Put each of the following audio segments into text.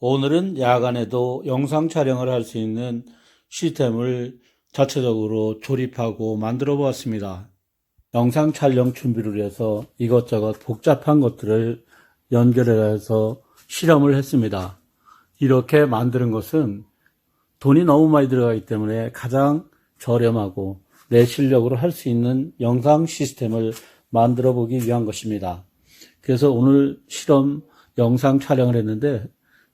오늘은 야간에도 영상 촬영을 할 수 있는 시스템을 자체적으로 조립하고 만들어 보았습니다. 영상 촬영 준비를 위해서 이것저것 복잡한 것들을 연결해서 실험을 했습니다. 이렇게 만드는 것은 돈이 너무 많이 들어가기 때문에 가장 저렴하고 내 실력으로 할 수 있는 영상 시스템을 만들어 보기 위한 것입니다. 그래서 오늘 실험 영상 촬영을 했는데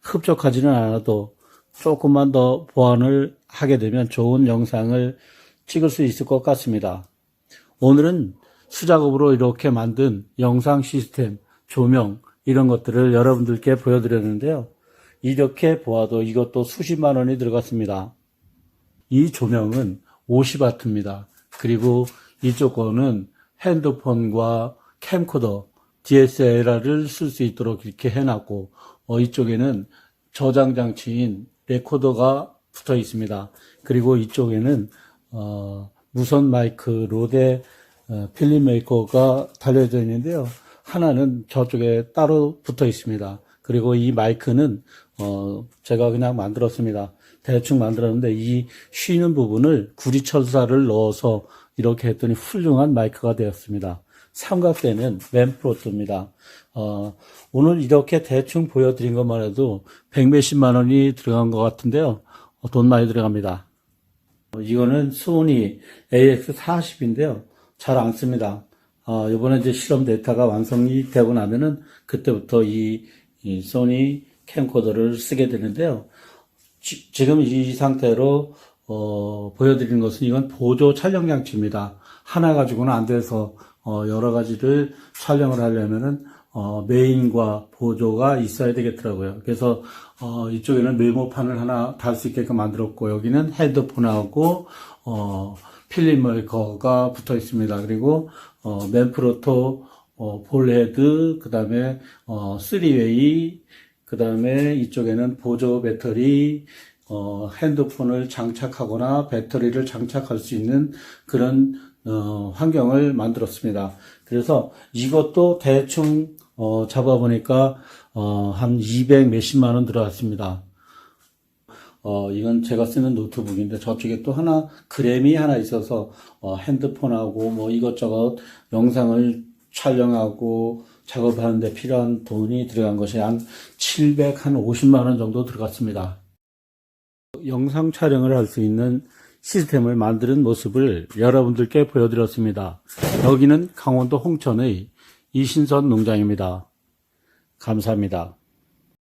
흡족하지는 않아도 조금만 더 보완을 하게 되면 좋은 영상을 찍을 수 있을 것 같습니다. 오늘은 수작업으로 이렇게 만든 영상 시스템, 조명, 이런 것들을 여러분들께 보여드렸는데요. 이렇게 보아도 이것도 수십만 원이 들어갔습니다. 이 조명은 50와트입니다. 그리고 이쪽 거는 핸드폰과 캠코더, DSLR을 쓸 수 있도록 이렇게 해놨고, 어, 이쪽에는 저장 장치인 레코더가 붙어 있습니다. 그리고 이쪽에는 어, 무선 마이크 로데 어, 필름 메이커가 달려져 있는데요. 하나는 저쪽에 따로 붙어 있습니다. 그리고 이 마이크는 어, 제가 그냥 만들었습니다. 대충 만들었는데 이 쉬는 부분을 구리철사를 넣어서 이렇게 했더니 훌륭한 마이크가 되었습니다. 삼각대는 맨프로트입니다. 어, 오늘 이렇게 대충 보여드린 것만 해도 백몇십만 원이 들어간 것 같은데요. 어, 돈 많이 들어갑니다. 어, 이거는 소니 AX40인데요. 잘 안 씁니다. 어, 이번에 이제 실험 데이터가 완성이 되고 나면은 그때부터 이, 이 소니 캠코더를 쓰게 되는데요. 지, 지금 이 상태로 어, 보여드리는 것은 이건 보조 촬영 장치입니다. 하나 가지고는 안 돼서 어, 여러 가지를 촬영을 하려면은 어, 메인과 보조가 있어야 되겠더라고요. 그래서 어, 이쪽에는 메모판을 하나 달 수 있게끔 만들었고 여기는 헤드폰하고 어, 필름 메이커가 붙어 있습니다. 그리고 어, 맨프로토 어, 볼헤드 그 다음에 어, 3웨이 그 다음에 이쪽에는 보조 배터리 어, 핸드폰을 장착하거나 배터리를 장착할 수 있는 그런 어, 환경을 만들었습니다. 그래서 이것도 대충 어, 잡아보니까 어, 한 200 몇십만 원 들어갔습니다. 어, 이건 제가 쓰는 노트북인데 저쪽에 또 하나 그램이 하나 있어서 어, 핸드폰하고 뭐 이것저것 영상을 촬영하고 작업하는데 필요한 돈이 들어간 것이 한 700, 한 50만 원 정도 들어갔습니다. 영상 촬영을 할 수 있는 시스템을 만드는 모습을 여러분들께 보여드렸습니다. 여기는 강원도 홍천의 이신선 농장입니다. 감사합니다.